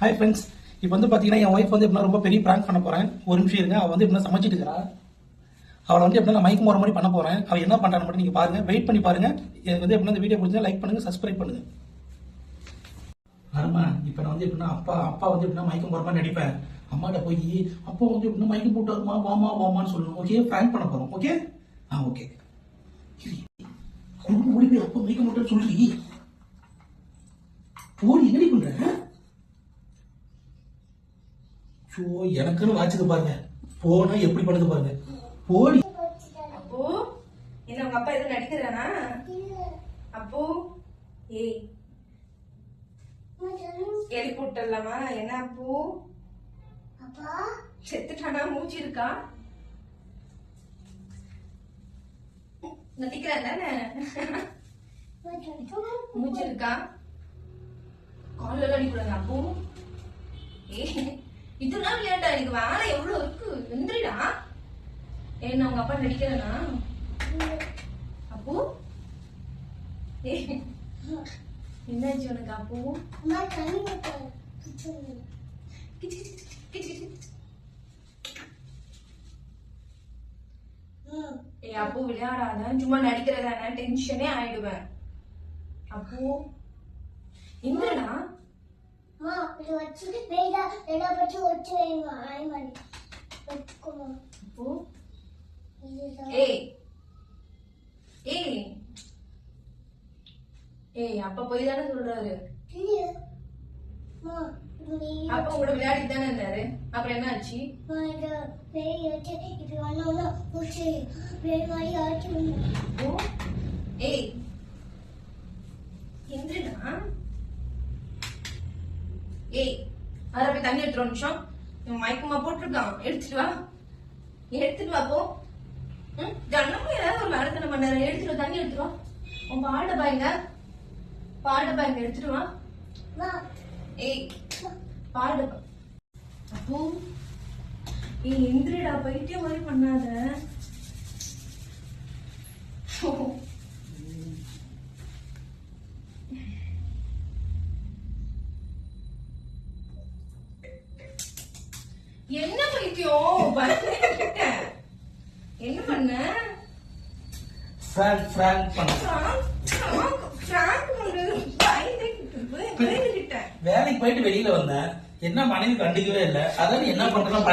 Hi friends இப்போ வந்து பார்த்தீங்கன்னா என் ஒய்ஃப் வந்து எப்படின்னா ரொம்ப பெரிய ப்ராங்க் பண்ண போகிறேன் ஒரு நிமிஷம் இருங்க. அவள் வந்து எப்படின்னா சமைச்சிட்டு இருக்கா? அவளை வந்து எப்படின்னா மயக்கம் போகிற மாதிரி பண்ண போகிறேன் அவள் என்ன பண்ணுறான்னு மட்டும் நீங்கள் பாருங்கள் வெயிட் பண்ணி பாருங்கள் எனக்கு வந்து எப்படின்னா இந்த வீடியோ பிடிச்சா லைக் பண்ணுங்கள் சப்ஸ்கிரைப் பண்ணுங்கள் அருமா இப்போ நான் வந்து எப்படின்னா அப்பா அப்பா வந்து எப்படின்னா மயக்கம் போகிற மாதிரி நடிப்பேன் அம்மாட்ட போய் அப்பா வந்து எப்படின்னா மயக்கம் போட்டாருமா வாமா வாமான்னு சொல்லணும் ஓகே ப்ராங்க் பண்ண போகிறோம் ஓகே ஆ ஓகே ஓடி போய் அப்பா மயக்கம் போட்டாரு சொல்றீ. போடி என்னடி பண்ற? ஷோ எனக்குன்னு வாச்சது பாருங்க. போனா எப்படி பண்ணுது பாருங்க. போடி. அப்போ என்ன உங்க அப்பா எதுவும் நடிக்கிறானா அப்போ ஏய் எழுப்பி விட்டுடலாமா என்ன அப்போ. செத்துட்டானா மூச்சு இருக்கா? நடிக்கிறேன் தானே மூச்சு இருக்கா காலில் அடிக்கூடாது அப்போ? ஏ இதெல்லாம் விளையாட்டா எனக்கு வேலை எவ்வளவு இருக்கு? எந்திரிடா. என்ன உங்க அப்பா நடிக்கிறேனா? அப்போ? ஏ என்னாச்சு உனக்கு அப்போ? கிச்சு, கிச்சு, கிச்சு, கிச்சு. ஏய் அப்போ விளையாடாத. சும்மா நடிக்கிறதான டென்ஷனே ஆயிடுவேன். அப்போ என்னடா? அப்போ? ஏய். ஏய். ஏய் அப்பா போய் தானே சொல்றாரு. அப்பா விளையாடிட்டு தானே இருந்தாரு. அப்புறம் என்ன ஆச்சு. ஏய் எந்திரடா. ஏய் அத போய் தண்ணி எடுத்துரு ஒரு நிமிஷம். மயக்கமா போட்டிருக்கான். எடுத்துட்டு வா. எடுத்துட்டு வா போ. ம், தினமும் ஏதாவது ஒரு வேலைத்தனம் பண்ணாரு. எடுத்துட்டு வா, தண்ணி எடுத்துட்டு வா. உன் பாட பாருங்க பாட பாருங்க எடுத்துட்டு வா. ஏய் பாடு அப்போ ஏய் எந்திரடா பைத்தியம் மாதிரி பண்ணாத. என்ன பைத்தியம். என்ன பண்ண? ஃப்ராங்க் ஃப்ராங்க் பண்ண. பிராங்க், பிராங்க், பிராங்க் பண்றது. வேலைக்கு போயிட்டு வெளியில வந்தேன். என்ன மனைவி கண்டுக்கவே இல்லை. அதாவது என்ன பண்றலாம்